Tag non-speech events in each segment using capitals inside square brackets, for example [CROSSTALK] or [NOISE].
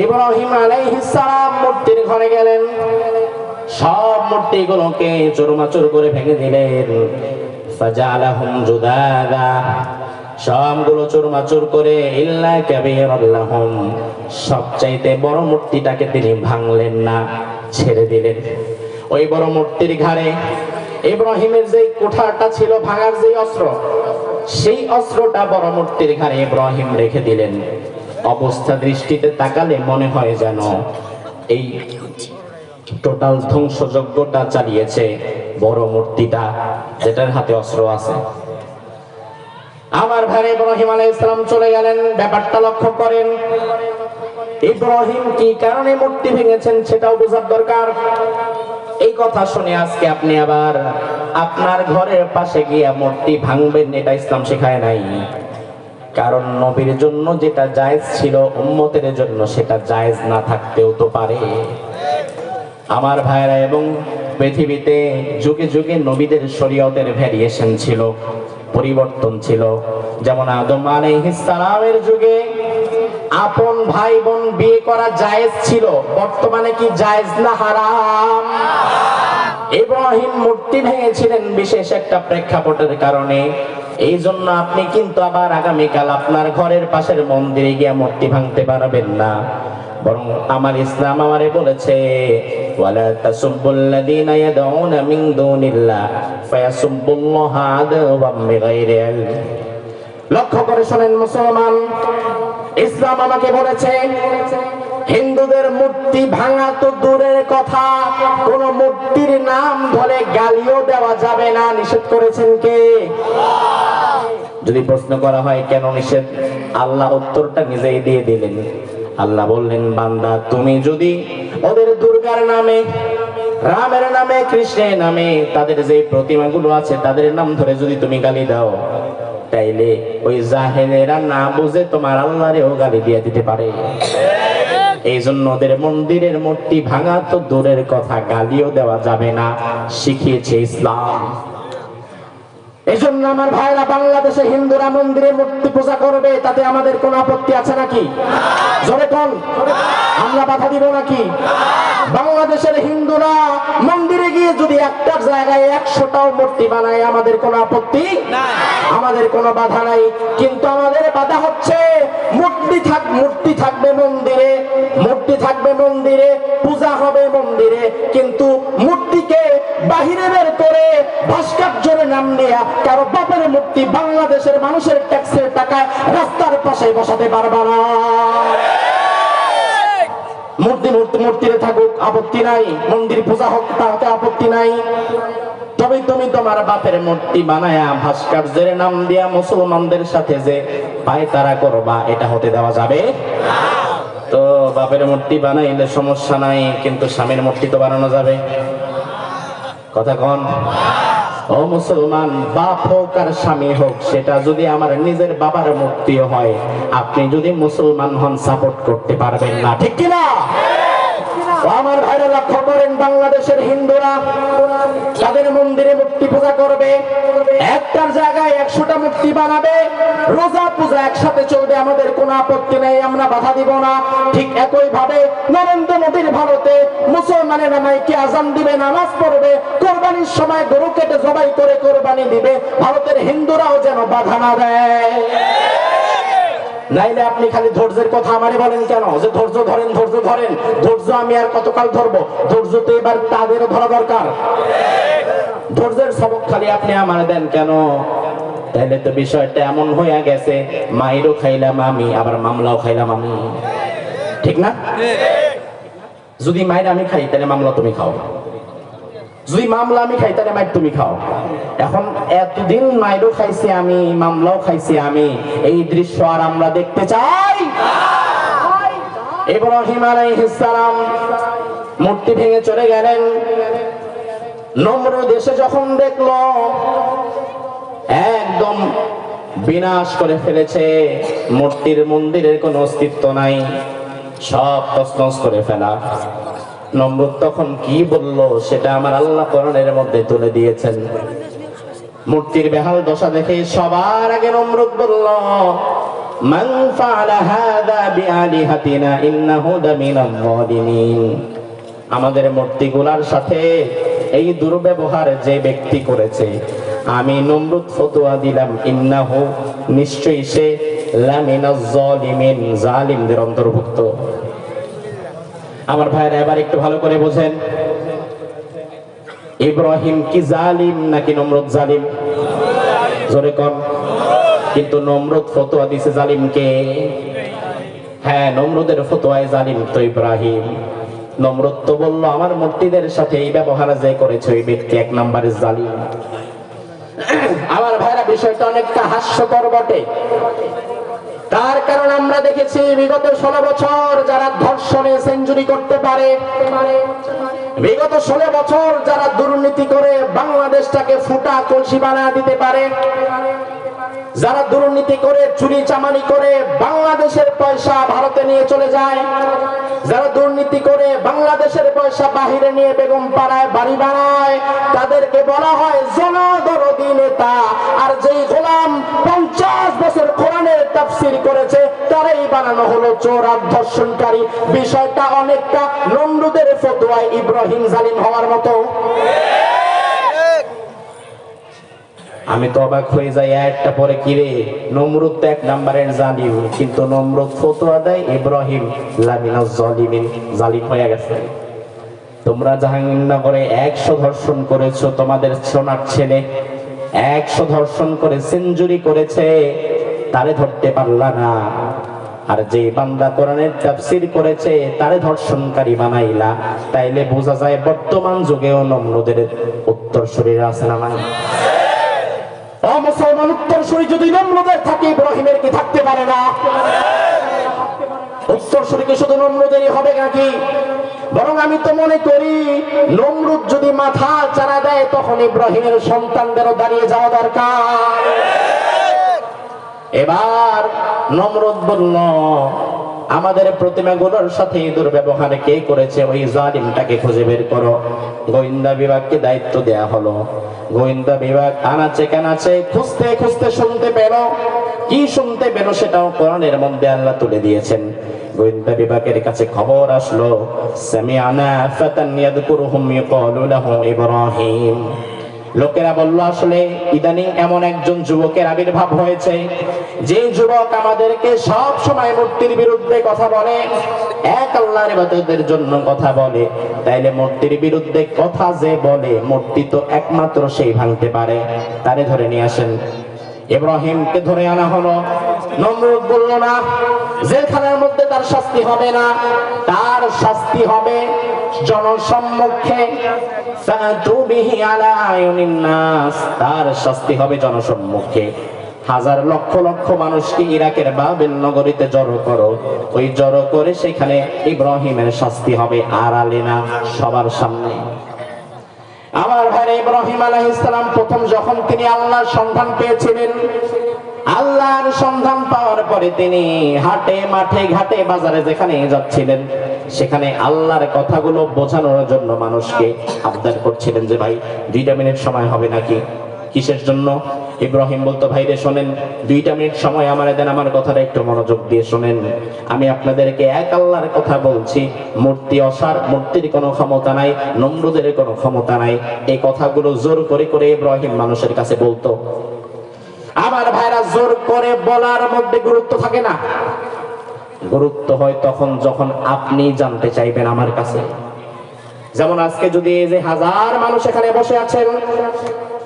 ইব্রাহিম সালাম মূর্তির ঘরে গেলেন। সব মূর্তিগুলোকে চুরমাচুর করে ভেঙে দিলেন। ফাজালাহুম জুদাদা। সবগুলো চুরমাচুর করে ইল্লা কাবীরাল্লাহুম সবচাইতে বড় মূর্তিটাকে তিনি ভাঙলেন না, ছেড়ে দিলেন। ওই বড় মূর্তির ঘাড়ে ইব্রাহিমের যে কোঠাটা ছিল, ভাঙার যে অস্ত্র, সেই অস্ত্রটা বড় মূর্তির ঘাড়ে ইব্রাহিম রেখে দিলেন। অবস্থা দৃষ্টিতে তাকালে মনে হয় যেন এই টোটাল ধ্বংসযজ্ঞটা চালিয়েছে বড় মূর্তিটা, যেটার হাতে অস্ত্র আছে। আমার ভাই ইব্রাহিম আলাইহিস সালাম চলে গেলেন, ব্যাপারটা লক্ষ্য করেন। ইব্রাহিম কি কারণে মূর্তি ভেঙেছেন সেটাও বোঝার দরকার। এই কথা শুনে আজকে আপনি আবার আপনার ঘরের পাশে গিয়ে মূর্তি ভাঙবেন, এটা ইসলাম শেখায় নাই। কারণ নবীর জন্য যেটা জায়েজ ছিল উম্মতের জন্য সেটা জায়েজ না থাকতেও তো পারে। আমার ভাইরা, এবং পৃথিবীতে যুগে যুগে নবীদের শরীয়তের ভ্যারিয়েশন ছিল, পরিবর্তন ছিল। যেমন আদম আলাইহিস সালামের যুগে আপন ভাই বোন বিয়ে করা জায়েজ ছিল, বর্তমানে কি জায়েজ না হারাম? ইব্রাহিম মূর্তি ভেঙেছিলেন বিশেষ একটা প্রেক্ষাপটের কারণে। এই জন্য আপনি কিন্তু আবার আগামীকাল আপনার ঘরের পাশের মন্দিরে গিয়ে মূর্তি ভাঙতে পারবেন না। বরং আমার ইসলাম আমারে বলেছে লক্ষ্য করে মুসলমান, ইসলাম আমাকে বলেছে, হিন্দুদের মূর্তি ভাঙা তো দূরের কথা, কোন মূর্তির নাম ধরে গালিও দেওয়া যাবে না। নিষেধ করেছেন কে? যদি প্রশ্ন করা হয়, কেন নিষেধ? আল্লাহ উত্তরটা নিজেই দিয়ে দিলেন। আল্লাহ বললেন, বান্দা, তুমি যদি ওদের দুর্গার নামে, রামের নামে, কৃষ্ণের নামে তাদের যে প্রতিমাগুলো আছে, তাদের নাম ধরে যদি তুমি গালি দাও, তাইলে ওই জাহেলেরা না বুঝে তোমার আল্লাহরেও গালি দিয়ে দিতে পারে। এই জন্য ওদের মন্দিরের মূর্তি ভাঙা তো দূরের কথা, গালিও দেওয়া যাবে না। শিখিয়েছে ইসলাম। এই জন্য আমার ভাইরা বাংলাদেশে হিন্দুরা মন্দিরে মূর্তি পূজা করবে তাতে আমাদের কোনো আপত্তি আছে নাকি? জোরে কোন আমরা বাধা দিব নাকি? বাংলাদেশের হিন্দুরা মন্দিরে গিয়ে যদি একটা জায়গায় একশোটাও মূর্তি বানায় আমাদের কোনো আপত্তি আমাদের কোনো বাধা নাই। কিন্তু আমাদের বাধা হচ্ছে মূর্তি থাক মূর্তি থাকবে মন্দিরে মূর্তি থাকবে মন্দিরে পূজা হবে মন্দিরে কিন্তু মূর্তিকে বাহিরে বের করে ভাস্কর্যের নাম নেয়া কারও বাপের মূর্তি বাংলাদেশের মানুষের ট্যাক্সের টাকায় রাস্তার পাশে বসাতে পারবা না। মূর্তি মূর্তি মূর্তিরে থাকুক, আপত্তি নাই। মন্দির পূজা হোক, তাতে আপত্তি নাই। তবে তুমি তোমার বাপের মূর্তি বানায়া ভাস্কর্যের নাম দিয়া মুসলমানদের সাথে যে পায়তারা করবা, এটা হতে দেওয়া যাবে? তো বাপের মূর্তি বানাইলে সমস্যা নাই, কিন্তু স্বামীর মূর্তি তো বানানো যাবে। কথা কন। ও মুসলমান, বাপ হোক আর স্বামী হোক, সেটা যদি আমার নিজের বাবার মুক্তিও হয়, আপনি যদি মুসলমান হন সাপোর্ট করতে পারবেন না, ঠিক কিনা? আমার ভাইরা লক্ষ্য করেন বাংলাদেশের হিন্দুরা। তাদের মন্দিরে মূর্তি পূজা করবে। একটার জায়গায় একশোটা মূর্তি বানাবে। রোজা পূজা একসাথে চলবে, আমাদের কোনো আপত্তি নেই, আমরা বাধা দিব না। ঠিক একই ভাবে নরেন্দ্র মোদীর ভারতে মুসলমানের নামাইকে আজান দিবে, নামাজ পড়বে, কোরবানির সময় গরু কেটে জবাই করে কোরবানি দিবে। ভারতের হিন্দুরাও যেন বাধা না দেয়। নাইলে আপনি খালি ধৈর্যের কথা আমারে বলেন কেন? যে ধৈর্য ধরেন ধৈর্য ধরেন। ধৈর্য আমি আর কতকাল ধরবো? ধৈর্য তো এবার তাদেরও ধরা দরকার। ধৈর্যের সবক খালি আপনি আমার দেন কেন? তাহলে তো বিষয়টা এমন হয়ে গেছে মাইরও খাইলাম আমি আবার মামলাও খাইলাম আমি। ঠিক না? যদি মায়ের আমি খাই তাহলে মামলা তুমি খাও। যদি মামলা আমি খাই তাহলে মায়ের তুমি খাও। এখন এতদিন মায়েরও খাইছি আমি, মামলাও খাইছি আমি। এই দৃশ্য আর আমরা দেখতে চাই। ইব্রাহিম আলাইহিস সালাম মূর্তি ভেঙে চলে গেলেন। নম্র দেশে যখন দেখল, একদম বিনাশ করে ফেলেছে। মূর্তির মন্দিরের কোনো অস্তিত্ব নাই। সব তসনস করে ফেলা। নমরুদ তখন কি বলল, সেটা আমার আল্লাহ কোরআনের মধ্যে তুলে দিয়েছেন। মূর্তির বেহাল দশা দেখে সবার আগে নমরুদ বলল, মান ফাআলা হাযা বিআলিহাতিনা ইন্নাহু লামিনাল যালিমিন। আমাদের মূর্তিগুলার সাথে এই দুর্ব্যবহার যে ব্যক্তি করেছে, আমি নমরুদ ফতোয়া দিলাম, ইন্নাহু নিশ্চয়ই সে লামিনাজ জালিমিন জালিমদের অন্তর্ভুক্ত। আমার ভাইরা, এবার একটু ভালো করে বোঝেন। ইব্রাহিম কি জালিম নাকি নমরুদ জালিম? জোরে কন। কিন্তু নমরুদ ফতোয়া দিছে জালিমকে হ্যাঁ নমরুদের ফতোয়ায় জালিম তো ইব্রাহিম। নমরুদ তো বলল, আমার মূর্তিদের সাথে এই ব্যবহার যে করেছে ওই ব্যক্তি এক নম্বরে জালিম। আমার ভাইরা, বিষয়টা অনেকটা হাস্যকর বটে। তার কারণ আমরা দেখেছি বিগত ষোলো বছর যারা ধর্ষণে সেঞ্চুরি করতে পারে, বিগত ষোলো বছর যারা দুর্নীতি করে বাংলাদেশটাকে ফুটা কলসি বানা দিতে পারে যারা দুর্নীতি করে, চুরি চামানি করে, বাংলাদেশের পয়সা ভারতে নিয়ে চলে যায়। যারা দুর্নীতি করে, বাংলাদেশের পয়সা বাহিরে নিয়ে বেগম পাড়ায় বাড়ি বানায়, তাদেরকে বলা হয় জনদরদি নেতা। আর যেই গোলাম পঞ্চাশ বছর কোরআনের তাফসির করেছে, তারাই বানানো হলো চোর আর ধর্ষণকারী বিষয়টা অনেকটা নমরুদের ফতোয়ায় ইব্রাহিম জালিম হওয়ার মতো। আমি তো অবাক হয়ে যাই একটা পরে কিরে নমরুদ তো এক নাম্বারের জালিম, কিন্তু নমরুদ ফতোয়া দেয় ইব্রাহিম। লামিনা জালিমিন জালিম হয়ে গেছে। তোমরা জাহাঙ্গীরনগরে একশো ধর্ষণ করেছ, তোমাদের সোনার ছেলে একশো ধর্ষণ করে সেঞ্চুরি করেছে, তারে ধরতে পারলা না। আর যে বান্দা কোরআনের তাফসির করেছে, তারে ধর্ষণকারী বানাইলা। তাইলে বোঝা যায় বর্তমান যুগেও নমরুদের উত্তর শরীরে আছে না নাই? মুসলমান উত্তরসূরি যদি নম্রদের থাকে, ইব্রাহিমের কি থাকতে পারে না? উত্তরসূরি কি শুধু নম্রদেরই হবে নাকি? বরং আমি তো মনে করি, নমরুদ যদি মাথা চারা দেয়, তখন ইব্রাহিমের সন্তানদেরও দাঁড়িয়ে যাওয়া দরকার। এবার নমরুদ বলল আমাদের প্রতিমাগুলোর সাথে দুর্ব্যবহার কে করেছে? ওই জালিমটাকে খুঁজে বের করো। গোয়েন্দা বিভাগকে দায়িত্ব দেয়া হলো। গোয়েন্দা বিভাগ আনাচে কানাচে খুঁজতে খুঁজতে শুনতে পেল। কি শুনতে পেল সেটাও কোরআনের মধ্যে আল্লাহ তুলে দিয়েছেন। গোয়েন্দা বিভাগের কাছে খবর আসলো, সামিআনা ফাতান ইয়াদকুরুহুম ইয়াকালু লাহু ইব্রাহিম। লোকেরা বলল, আসলে ইদানিং এমন একজন যুবকের আবির্ভাব হয়েছে। যে যুবক আমাদেরকে সব সময় মূর্তির বিরুদ্ধে কথা বলে, এক আল্লাহর ইবাদতের জন্য কথা বলে। তাইলে মূর্তির বিরুদ্ধে কথা যে বলে, মূর্তি তো একমাত্র সেই ভাঙতে পারে। তারে ধরে নিয়ে আসেন। ইব্রাহিমকে ধরে আনা হলো। নমরুদ বলল, না জেলখানার মধ্যে তার শাস্তি হবে না, তার শাস্তি হবে জনসম্মুখে। তার শাস্তি হবে জনসম্মুখে। হাজার লক্ষ লক্ষ মানুষকে ইরাকের বাবেল নগরীতে জড়ো করো। ওই জড়ো করে সেখানে ইব্রাহিমের শাস্তি হবে আড়ালে না, সবার সামনে। আমার ভাই ইব্রাহিম আলাইহিস সালাম, প্রথম যখন তিনি আল্লাহর সন্ধান পেয়েছিলেন আল্লাহর সন্ধান পাওয়ার পরে তিনি হাটে, মাঠে, ঘাটে, বাজারে যেখানে যাচ্ছিলেন, সেখানে আল্লাহর কথাগুলো বোঝানোর জন্য মানুষকে আবদার করছিলেন যে, ভাই, দুইটা মিনিট সময় হবে নাকি? কিসের জন্য? ইব্রাহিম বলতো, ভাই রে, শোনেন, দুইটা মিনিট সময় আমার দেন, আমার কথাটা একটু মনোযোগ দিয়ে শোনেন। আমি আপনাদেরকে এক আল্লাহর কথা বলছি, মূর্তি অসার, মূর্তির কোনো ক্ষমতা নাই, নমরুদের কোনো ক্ষমতা নাই। এই কথাগুলো জোর করে করে ইব্রাহিম মানুষের কাছে বলতো। আমার ভাইরা জোর করে বলার মধ্যে গুরুত্ব থাকে না। গুরুত্ব হয় তখন যখন আপনি জানতে চাইবেন আমার কাছে। যেমন আজকে যদি এই যে হাজার মানুষ এখানে বসে আছেন,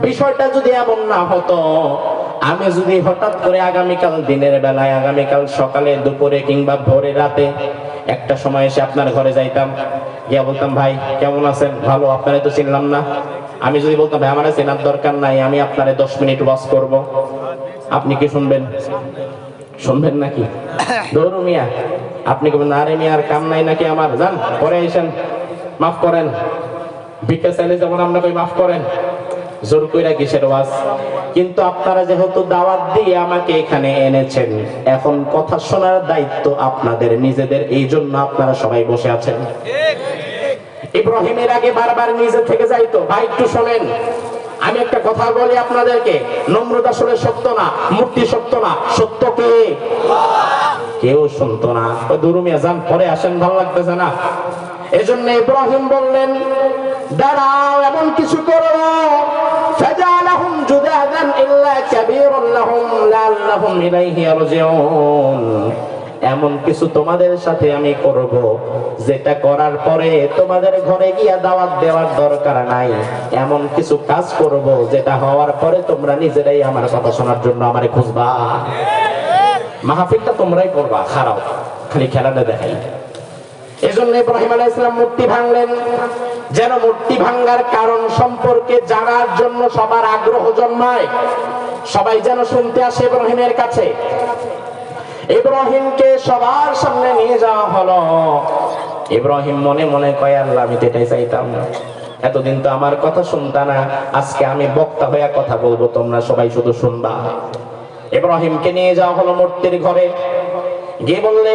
বিষয়টা যদি এমন না হতো, আমি যদি হঠাৎ করে আগামীকাল দিনের বেলায়, আগামীকাল সকালে, দুপুরে কিংবা ভোরে রাতে একটা সময় এসে আপনার ঘরে যাইতাম। গিয়া বলতাম, ভাই, কেমন আছেন? ভালো? আপনারে তো চিনলাম না। আমি যদি বলতাম ভাই আমার চেনার দরকার নাই আমি আপনারে দশ মিনিট ওয়াশ করব। আপনি কি শুনবেন? শুনবেন নাকি? [COUGHS] দৌড় মিয়া আপনি বলবেন আরে মিয়ার কাম নাই নাকি আমার। যান পরে এসেন মাফ করেন। ভিক্ষা চাইলে যেমন আমরা কই মাফ করেন। জোর কইরা কিসের ওয়াজ? কিন্তু আপনারা যেহেতু দাওয়াত দিয়ে আমাকে এখানে এনেছেন এখন কথা শোনার দায়িত্ব আপনাদের নিজেদের এই জন্য আপনারা সবাই বসে আছেন। ইব্রাহিমের আগে বারবার নিজে থেকে যাইতো ভাই একটু শোনেন আমি একটা কথা বলি আপনাদেরকে নম্রত আসলে সত্য না মূর্তি সত্য না সত্য কে কেউ শুনতো না ওই দুরুমিয়া যান পরে আসেন ভালো লাগতেছে না এজন্য ইব্রাহিম বললেন দাঁড়াও এমন কিছু করো فجعلهم جذاذا إلا كبير لهم لعلهم إليه يرجعون এমন কিছু তোমাদের সাথে আমি করব, যেটা করার পরে তোমাদের ঘরে গিয়া দাওয়াত দেওয়ার দরকার নাই। এমন কিছু কাজ করব, যেটা হওয়ার পরে তোমরা নিজেরাই আমার কথা শোনার জন্য আমারে খুঁজবা। মাহফিলটা তোমরাই করবা, খারাপ। খালি খেলাটা দেখাই। এজন্য ইব্রাহিম আলাইহিস সালাম মূর্তি ভাঙলেন। যেন মূর্তি ভাঙ্গার কারণ সম্পর্কে জানার জন্য সবার আগ্রহ জন্মায়। সবাই যেন শুনতে আসে ইব্রাহিমের কাছে। ইব্রাহিমকে সবার সামনে নিয়ে যাওয়া হলো। ইব্রাহিম মনে মনে কয়, আল্লাহ, আমি এটাই চাইতাম। না এতদিন তো আমার কথা শুনতা না। আজকে আমি বক্তা হইয়া কথা বলব, তোমরা সবাই শুধু শুনবা। ইব্রাহিমকে নিয়ে যাওয়া হলো মূর্তির ঘরে। বললে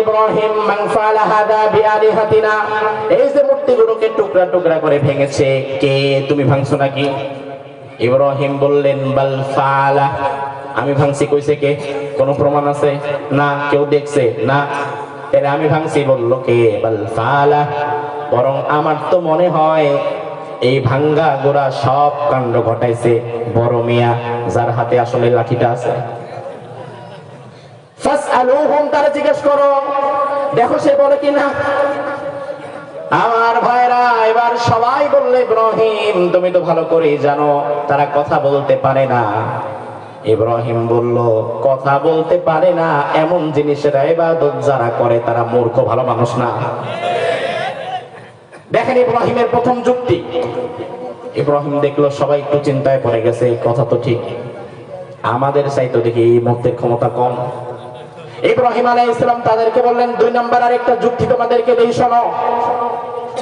এই যে মূর্তিগুলোকে টুকরা টুকরা করে ভেঙেছে, কে তুমি ভাঙছো নাকি? বললেন, বাল ফাআলা। আমি ভাঙছি, কইছে কে? কোন প্রমাণ আছে? না, কেউ দেখছে। না তাহলে আমি ভাঙছি বলল কে? বরং আমার তো মনে হয়, এই ভাঙ্গা গোড়া সব কাণ্ড ঘটাইছে বড় মিয়া, যার হাতে আসলে লাঠিটা আছে। তারা জিজ্ঞেস করো, দেখো সে বলে কিনা? আমার ভাইরা, এবার সবাই বললে তুমি তো ভালো করেই জানো, তারা কথা বলতে পারে না। ইব্রাহিম বলল, কথা বলতে পারে না, এমন জিনিসের ইবাদত যারা করে তারা মূর্খ ভালো মানুষ না। দেখেন ইব্রাহিমের প্রথম যুক্তি। ইব্রাহিম দেখল সবাই একটু চিন্তায় পড়ে গেছে, এই কথা তো ঠিক। আমাদের চাইতো দেখি এই মুহূর্তের ক্ষমতা কম। ইব্রাহিম আলাই ইসলাম তাদেরকে বললেন, দুই নম্বর আরেকটা যুক্তি তোমাদেরকে দেই, শোনো।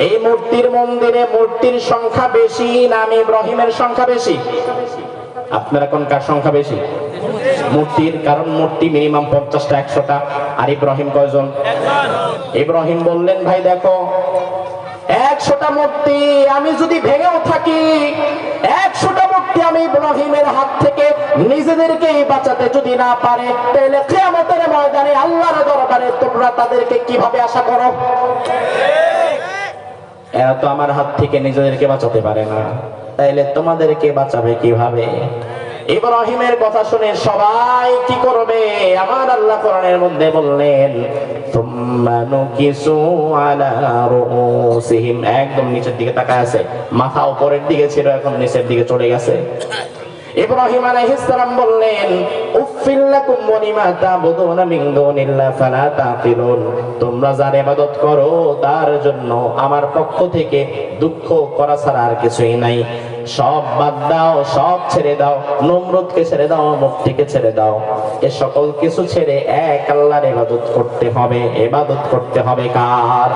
এই মূর্তির মন্দিরে মূর্তির সংখ্যা বেশি না আমি ইব্রাহিমের সংখ্যা বেশি? আপনার এখন কার সংখ্যা বেশি? মূর্তির, কারণ মূর্তি মিনিমাম পঞ্চাশটা, একশোটা। আর ইব্রাহিম কয়জন? ইব্রাহিম বললেন, ভাই, দেখো, একশোটা মূর্তি আমি যদি ভেঙেও থাকি, একশোটা মূর্তি আমি ইব্রাহিমের হাত থেকে নিজেদেরকে বাঁচাতে যদি না পারে, তাহলে কেয়ামতের ময়দানে আল্লাহর দরবারে তোমরা তাদেরকে কীভাবে আশা করো? এরা তো আমার হাত থেকে নিজেদেরকে বাঁচাতে পারে না। তাইলে তোমাদেরকে বাঁচাবে কীভাবে? ইব্রাহিমের কথা শুনে সবাই কি করবে? আমার আল্লাহ কোরআনের মধ্যে বললেন একদম নিচের দিকে তাকায় আছে। মাথা উপরের দিকে ছিল, এখন নিচের দিকে চলে গেছে। ইব্রাহিম আলাইহিস সালাম বললেন উফিল লাকুম ওয়া তা'বুদুনা মিন দুনিল্লাহ ফালা তাকিলুন। তোমরা যার ইবাদত করো, তার জন্য আমার পক্ষ থেকে দুঃখ করা ছাড়া আর কিছুই নাই। সব বাদ দাও, সব ছেড়ে দাও, নমরুদকে ছেড়ে দাও মুক্তিকে ছেড়ে দাও। এ সকল কিছু ছেড়ে এক আল্লাহর ইবাদত করতে হবে। ইবাদত করতে হবে কার?